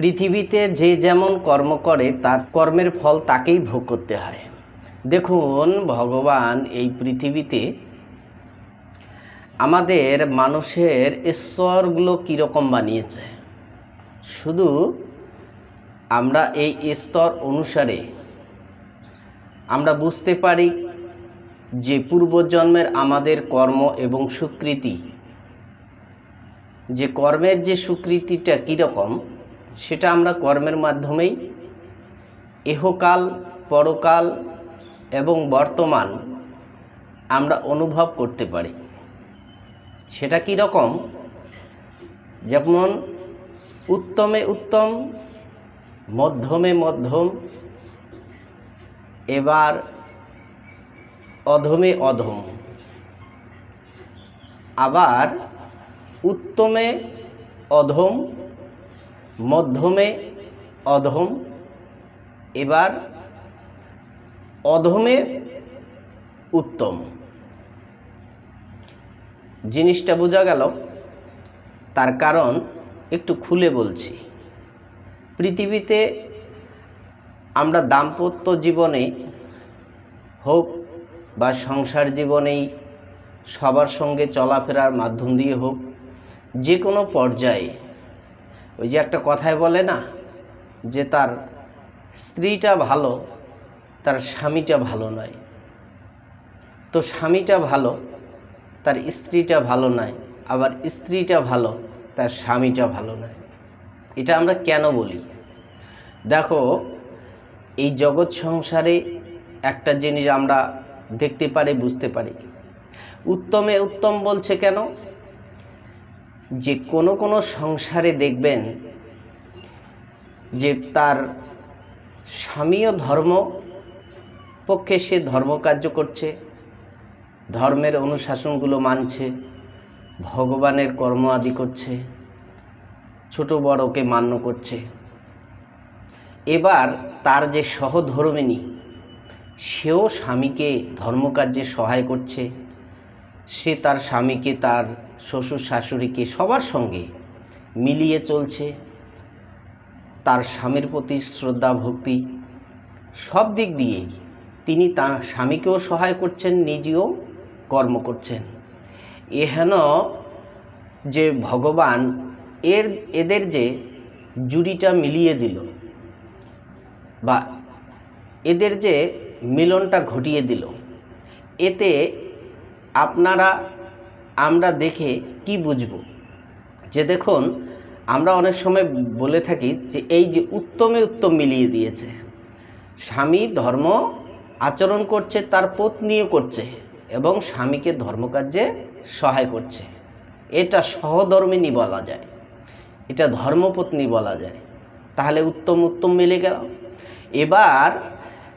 পৃথিবীতে যে যেমন কর্ম করে, তার কর্মের ফল তাকেই ভোগ করতে হয়। দেখুন, ভগবান এই পৃথিবীতে আমাদের মানুষের স্তরগুলো কীরকম বানিয়েছে। শুধু আমরা এই স্তর অনুসারে আমরা বুঝতে পারি যে পূর্বজন্মের আমাদের কর্ম এবং সুকৃতি, যে কর্মের যে সুকৃতিটা কীরকম সেটা আমরা কর্মের মাধ্যমেই। এহকাল, পরকাল এবং বর্তমান আমরা অনুভব করতে পারি। সেটা কী রকম? যেমন উত্তমে উত্তম, মধ্যমে মধ্যম, এবার অধমে অধম। আবার উত্তমে অধম মধ্যমে অধম, এবার অধমে উত্তম। জিনিসটা বোঝা গেল, তার কারণ একটু খুলে বলছি। পৃথিবীতে আমরা দাম্পত্য জীবনে হোক বা সংসার জীবনেই সবার সঙ্গে চলাফেরার মাধ্যম দিয়ে হোক, যে কোনো পর্যায়ে ওই যে একটা কথায় বলে না, যে তার স্ত্রীটা ভালো, তার স্বামীটা ভালো নয়। তো স্বামীটা ভালো, তার স্ত্রীটা ভালো নয়, আবার স্ত্রীটা ভালো, তার স্বামীটা ভালো নয়। এটা আমরা কেন বলি? দেখো, এই জগৎ সংসারে একটা জিনিস আমরা দেখতে পারি, বুঝতে পারি। উত্তমে উত্তম বলছে কেন? যে কোনো কোনো সংসারে দেখবেন যে তার স্বামীও ধর্ম পক্ষে সে ধর্মকার্য করছে, ধর্মের অনুশাসনগুলো মানছে, ভগবানের কর্ম আদি করছে, ছোট বড়কে মান্য করছে। এবার তার যে সহধর্মিনী সেও স্বামীকে ধর্মকার্যে সহায় করছে, সে তার স্বামীকে তার শ্বশুর শাশুড়িকে সবার সঙ্গে মিলিয়ে চলছে। তার স্বামীর প্রতি শ্রদ্ধা, ভক্তি সব দিক দিয়েই তিনি তার স্বামীকেও সহায় করছেন, নিজেও কর্ম করছেন। এহেন যে ভগবান, এর, এদের যে জুড়িটা মিলিয়ে দিল বা এদের যে মিলনটা ঘটিয়ে দিল, এতে আপনারা আমরা দেখে কি বুঝব? যে দেখুন, আমরা অনেক সময় বলে থাকি যে এই যে উত্তমে উত্তম মিলিয়ে দিয়েছে। স্বামী ধর্ম আচরণ করছে, তার পত্নীও করছে এবং স্বামীকে ধর্মকার্যে সহায় করছে। এটা সহধর্মিনী বলা যায়। এটা ধর্মপত্নী বলা যায়। তাহলে উত্তম উত্তম মিলে গেল। এবার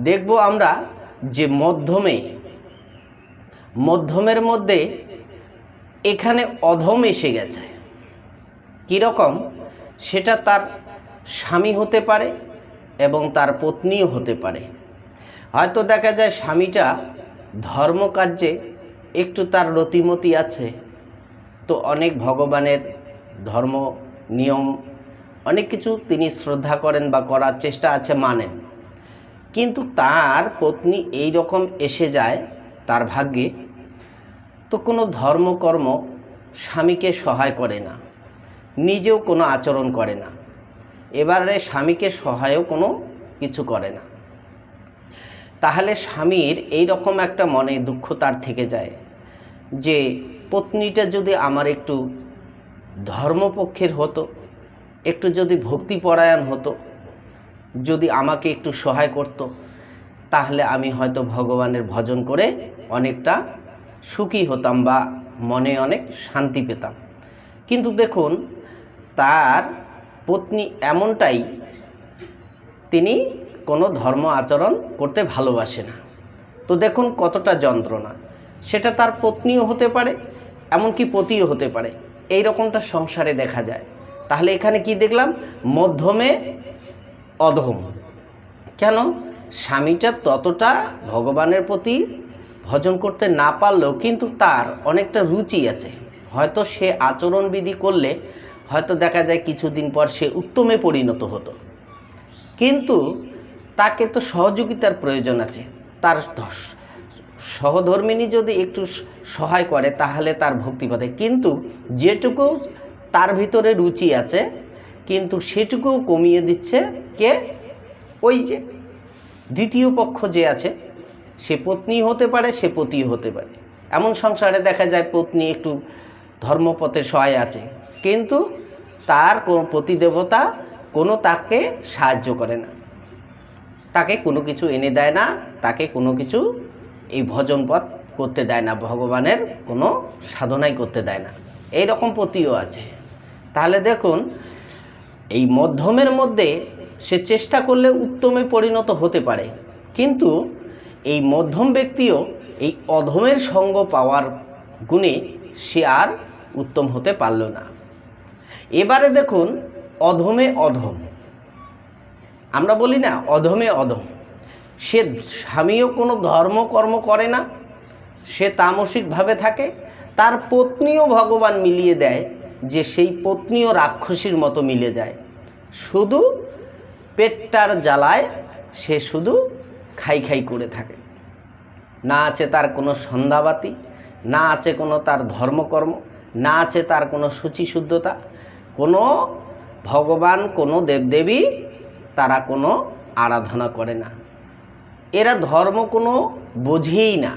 দেখব আমরা যে মধ্যমে, মধ্যমের মধ্যে এখানে অধম এসে গেছে। কীরকম সেটা তার স্বামী হতে পারে এবং তার পত্নীও হতে পারে। হয়তো দেখা যায় স্বামীটা ধর্মকার্যে একটু তার রতিমতি আছে। তো অনেক ভগবানের ধর্ম, নিয়ম, অনেক কিছু তিনি শ্রদ্ধা করেন বা করার চেষ্টা আছে, মানেন। কিন্তু তার পত্নী এই রকম এসে যায়, তার ভাগ্যে কোনো ধর্মকর্ম স্বামীকে সহায় করে না, নিজেও কোনো আচরণ করে না। এবারে স্বামীকে সহায়ও কোনো কিছু করে না। তাহলে স্বামীর এই রকম একটা মনে দুঃখ তার থেকে যায় যে, পত্নীটা যদি আমার একটু ধর্মপক্ষের হতো, একটু যদি ভক্তিপরায়ণ হতো, যদি আমাকে একটু সহায় করত, তাহলে আমি হয়তো ভগবানের ভজন করে অনেকটা সুখী হতাম বা মনে অনেক শান্তি পেতাম। কিন্তু দেখুন, তার পত্নী এমনটাই, তিনি কোনো ধর্ম আচরণ করতে ভালোবাসে না। তো দেখুন কতটা যন্ত্রণা। সেটা তার পত্নীও হতে পারে, এমনকি পতিও হতে পারে। এই রকমটা সংসারে দেখা যায়। তাহলে এখানে কি দেখলাম? মধ্যমে অধম। কেন? স্বামীটা ততটা ভগবানের প্রতি ভজন করতে না পারলেও কিন্তু তার অনেকটা রুচি আছে। হয়তো সে আচরণবিধি করলে হয়তো দেখা যায় কিছুদিন পর সে উত্তমে পরিণত হতো। কিন্তু তাকে তো সহযোগিতার প্রয়োজন আছে। তার সহধর্মিনী যদি একটু সহায় করে তাহলে তার ভক্তি পাবে কিন্তু যেটুকু তার ভিতরে রুচি আছে, কিন্তু সেটুকুও কমিয়ে দিচ্ছে কে? ওই যে, দ্বিতীয় পক্ষ যে আছে সে পত্নী হতে পারে, সে পতি হতে পারে। এমন সংসারে দেখা যায় পত্নী একটু ধর্মপথে সহায় আছে, কিন্তু তার কোনো প্রতিদেবতা কোনো তাকে সাহায্য করে না। তাকে কোনো কিছু এনে দেয় না, তাকে কোনো কিছু এই ভজন পথ করতে দেয় না, ভগবানের কোনো সাধনাই করতে দেয় না। এই রকম পতিও আছে। তাহলে দেখুন, এই মধ্যমের মধ্যে সে চেষ্টা করলে উত্তমে পরিণত হতে পারে, কিন্তু এই মধ্যম ব্যক্তিও এই অধমের সঙ্গ পাওয়ার গুণে সে আর উত্তম হতে পারল না। এবারে দেখুন, অধমে অধম। আমরা বলি না, অধমে অধম। সে স্বামীও কোনো ধর্মকর্ম করে না, সে তামসিকভাবে থাকে, তার পত্নীও ভগবান মিলিয়ে দেয় যে সেই পত্নীও রাক্ষসীর মতো মিলে যায়। শুধু পেটটার জ্বালায় সে শুধু খাই খাই করে থাকে। না আছে তার কোনো সন্ধ্যাবাতি না আছে কোনো তার ধর্মকর্ম, না আছে তার কোনো শুচিশুদ্ধতা কোনো ভগবান, কোনো দেবদেবী তারা কোনো আরাধনা করে না। এরা ধর্ম কোনো বোঝেই না।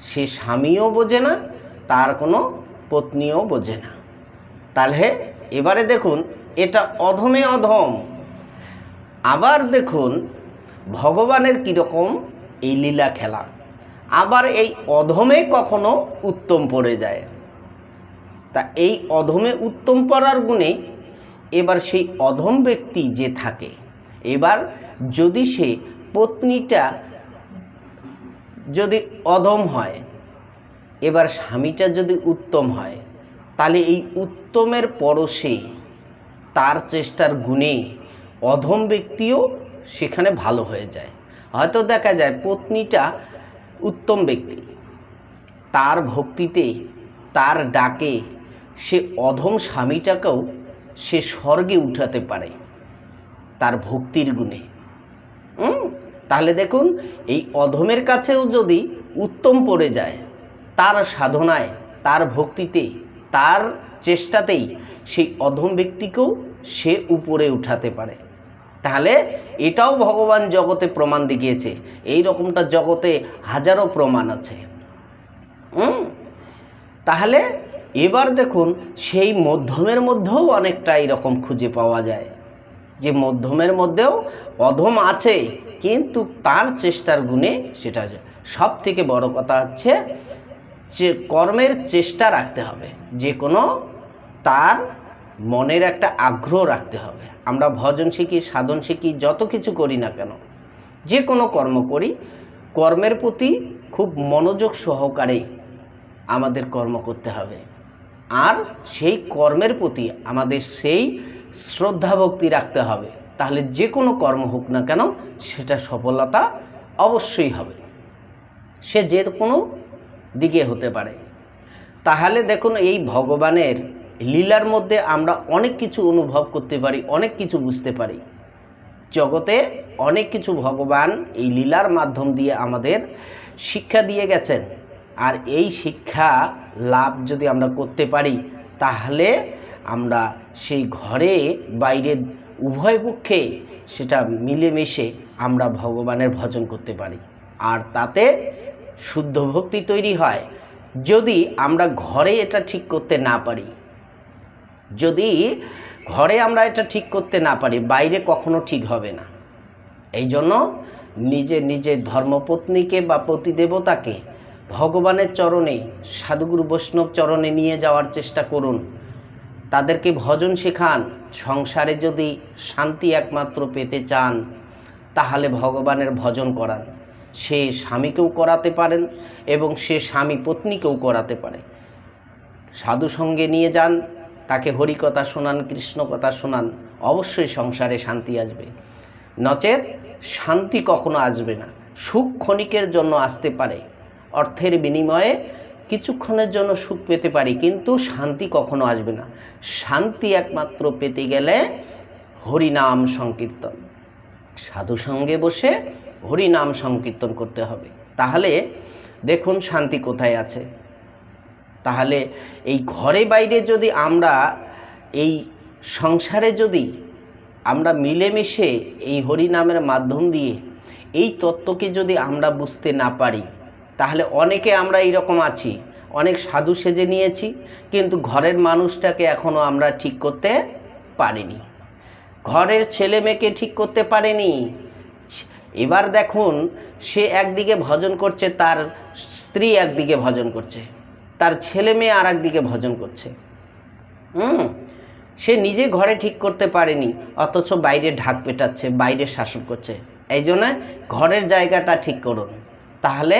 সে স্বামীও বোঝে না, তার কোনো পত্নীও বোঝে না। তাহলে এবারে দেখুন, এটা অধমে অধম। আবার দেখুন ভগবানের কীরকম এই লীলা খেলা? আবার এই অধমে কখনো উত্তম পড়ে যায়? তা এই অধমে উত্তম পড়ার গুণে এবার সেই অধম ব্যক্তি যে থাকে, এবার যদি সে পত্নীটা যদি অধম হয়, এবার স্বামীটা যদি উত্তম হয়, তাহলে এই উত্তমের পরশে তার চেষ্টার গুণে অধম ব্যক্তিও সেখানে ভালো হয়ে যায়। হয়তো দেখা যায় পত্নীটা উত্তম ব্যক্তি। তার ভক্তিতে, তার ডাকে, সে অধম স্বামীটাকেও সে স্বর্গে উঠাতে পারে, তার ভক্তির গুণে? তাহলে দেখুন, এই অধমের কাছেও যদি উত্তম পড়ে যায়, তার সাধনায়, তার ভক্তিতে, তার চেষ্টাতেই সেই অধম ব্যক্তিকেও সে উপরে উঠাতে পারে। তাহলে এটাও ভগবান জগতে প্রমাণ দেখিয়েছে। এই রকমটা জগতে হাজারো প্রমাণ আছে। তাহলে এবার দেখুন, সেই মধ্যমের মধ্যেও অনেকটা এরকম খুঁজে পাওয়া যায়। যে মধ্যমের মধ্যেও অধম আছে, কিন্তু তার চেষ্টার গুণে সেটা সব থেকে বড় কথা হচ্ছে যে কর্মের চেষ্টা রাখতে হবে। যে কোনো তার মনের একটা আগ্রহ রাখতে হবে। আমরা ভজন শিখি, সাধন শিখি, যত কিছু করি না কেন, যে কোনো কর্ম করি, কর্মের প্রতি খুব মনোযোগ সহকারে আমাদের কর্ম করতে হবে। আর সেই কর্মের প্রতি আমাদের সেই শ্রদ্ধা ভক্তি রাখতে হবে। তাহলে যে কোনো কর্ম হোক না কেন, সেটা সফলতা অবশ্যই হবে। সে যে কোনো দিকে হতে পারে। তাহলে দেখুন, এই ভগবানের লীলার মধ্যে আমরা অনেক কিছু অনুভব করতে পারি, অনেক কিছু বুঝতে পারি। জগতে অনেক কিছু ভগবান এই লীলার মাধ্যম দিয়ে আমাদের শিক্ষা দিয়ে গেছেন। আর এই শিক্ষা লাভ যদি আমরা করতে পারি, তাহলে আমরা সেই ঘরে বাইরে উভয় পক্ষে সেটা মিলেমিশে আমরা ভগবানের ভজন করতে পারি। আর তাতে শুদ্ধ ভক্তি তৈরি হয়। যদি আমরা ঘরে এটা ঠিক করতে না পারি যদি ঘরে আমরা এটা ঠিক করতে না পারি, বাইরে কখনো ঠিক হবে না। এই জন্য নিজে নিজের ধর্মপত্নীকে বা পতিদেবতাকে ভগবানের চরণে, সাধুগুরু বৈষ্ণব চরণে নিয়ে যাওয়ার চেষ্টা করুন। তাদেরকে ভজন শেখান। সংসারে যদি শান্তি একমাত্র পেতে চান, তাহলে ভগবানের ভজন করান। সে স্বামীকেও করাতে পারেন এবং সে স্বামী পত্নীকেও করাতে পারে। সাধু সঙ্গে নিয়ে যান। তাকে হরিকথা শোনান কৃষ্ণ কথা শোনান, অবশ্যই সংসারে শান্তি আসবে। নচেত শান্তি কখনো আসবে না। সুখ ক্ষণিকের জন্য আসতে পারে, অর্থের বিনিময়ে কিছুক্ষণের জন্য সুখ পেতে পারি, কিন্তু শান্তি কখনো আসবে না। শান্তি একমাত্র পেতে গেলে হরিনাম সংকীর্তন। সাধু সঙ্গে বসে হরিনাম সংকীর্তন করতে হবে। তাহলে দেখুন শান্তি কোথায় আছে। তাহলে এই ঘরে বাইরে যদি আমরা এই সংসারে যদি আমরা মিলেমিশে এই হরিনামের মাধ্যম দিয়ে এই তত্ত্বকে যদি আমরা বুঝতে না পারি, তাহলে অনেকে আমরা এইরকম আছি, অনেক সাধু সেজে নিয়েছি, কিন্তু ঘরের মানুষটাকে এখনও আমরা ঠিক করতে পারিনি। ঘরের ছেলে মেয়েকে ঠিক করতে পারেনি। এবার দেখুন, সে একদিকে ভজন করছে, তার স্ত্রী একদিকে ভজন করছে। তার ছেলে মেয়ে আর একদিকে ভজন করছে। হুম? সে নিজে ঘরে ঠিক করতে পারেনি, অথচ বাইরে ঢাক পেটাচ্ছে, বাইরে শাসন করছে। এই জন্য ঘরের জায়গাটা ঠিক করুন, তাহলে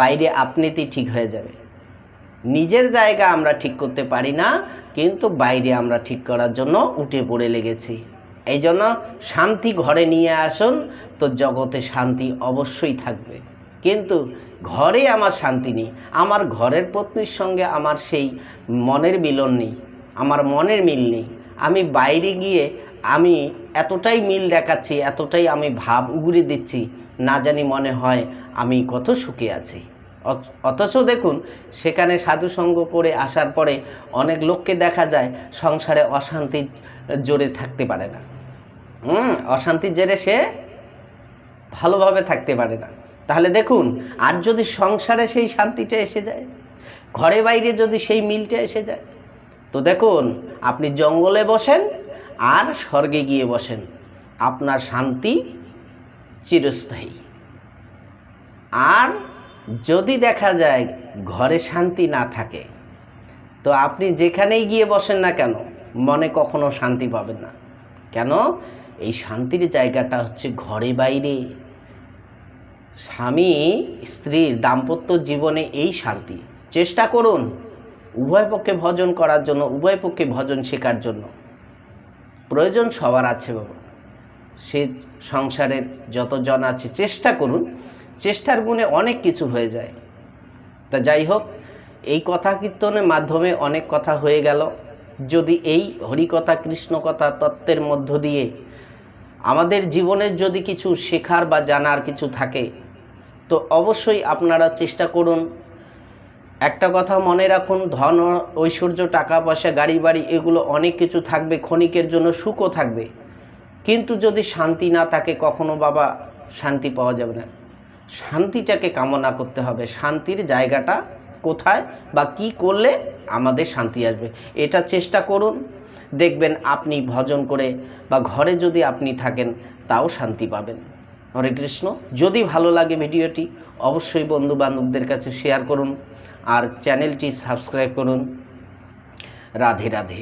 বাইরে আপনিতেই ঠিক হয়ে যাবে। নিজের জায়গা আমরা ঠিক করতে পারি না, কিন্তু বাইরে আমরা ঠিক করার জন্য উঠে পড়ে লেগেছি। এই জন্য শান্তি ঘরে নিয়ে আসুন, তো জগতে শান্তি অবশ্যই থাকবে। কিন্তু ঘরে আমার শান্তি নেই, আমার ঘরের পত্নীর সঙ্গে আমার সেই মনের মিলন নেই, আমার মনের মিল নেই। আমি বাইরে গিয়ে আমি এতটাই মিল দেখাচ্ছি, এতটাই আমি ভাব উগড়ে দিচ্ছি, না জানি মনে হয় আমি কত সুখে আছি। অথ- অথচ দেখুন, সেখানে সাধুসঙ্গ করে আসার পরে অনেক লোককে দেখা যায়, সংসারে অশান্তি জোরে থাকতে পারে না। হুম, অশান্তির জেরে সে ভালোভাবে থাকতে পারে না। তাহলে দেখুন, আর যদি সংসারে সেই শান্তিটা এসে যায়, ঘরে বাইরে যদি সেই মিলটা এসে যায়, তো দেখুন, আপনি জঙ্গলে বসেন আর স্বর্গে গিয়ে বসেন। আপনার শান্তি চিরস্থায়ী। আর যদি দেখা যায় ঘরে শান্তি না থাকে, তো আপনি যেখানেই গিয়ে বসেন না কেন, মনে কখনো শান্তি পাবেন না। কেন? এই শান্তির জায়গাটা হচ্ছে ঘরে বাইরে। স্বামী স্ত্রীর দাম্পত্য জীবনে এই শান্তি। চেষ্টা করুন উভয় পক্ষে ভজন করার জন্য, উভয় পক্ষে ভজন শেখার জন্য। প্রয়োজন সবার আছে বাবা। সে সংসারের যতজন আছে, চেষ্টা করুন। চেষ্টার গুণে অনেক কিছু হয়ে যায়। তা যাই হোক, এই কথা কীর্তনের মাধ্যমে অনেক কথা হয়ে গেল। যদি এই হরিকথা, কৃষ্ণকথা তত্ত্বের মধ্য দিয়ে আমাদের জীবনের যদি কিছু শেখার বা জানার কিছু থাকে তো অবশ্যই আপনারা চেষ্টা করুন। একটা কথা মনে রাখুন, ধন, ঐশ্বর্য, টাকা পয়সা, গাড়ি বাড়ি, এগুলো অনেক কিছু থাকবে, ক্ষণিকের জন্য সুখও থাকবে। কিন্তু যদি শান্তি না থাকে, কখনো বাবা শান্তি পাওয়া যাবে না। শান্তিটাকে কামনা করতে হবে। শান্তির জায়গাটা কোথায় বা কি করলে আমাদের শান্তি আসবে, এটা চেষ্টা করুন। দেখবেন আপনি ভজন করে বা ঘরে যদি আপনি থাকেন, তাও শান্তি পাবেন। হরে কৃষ্ণ। যদি ভালো লাগে ভিডিওটি, অবশ্যই বন্ধু বান্ধবদের কাছে শেয়ার করুন আর চ্যানেলটি সাবস্ক্রাইব করুন। রাধে রাধে।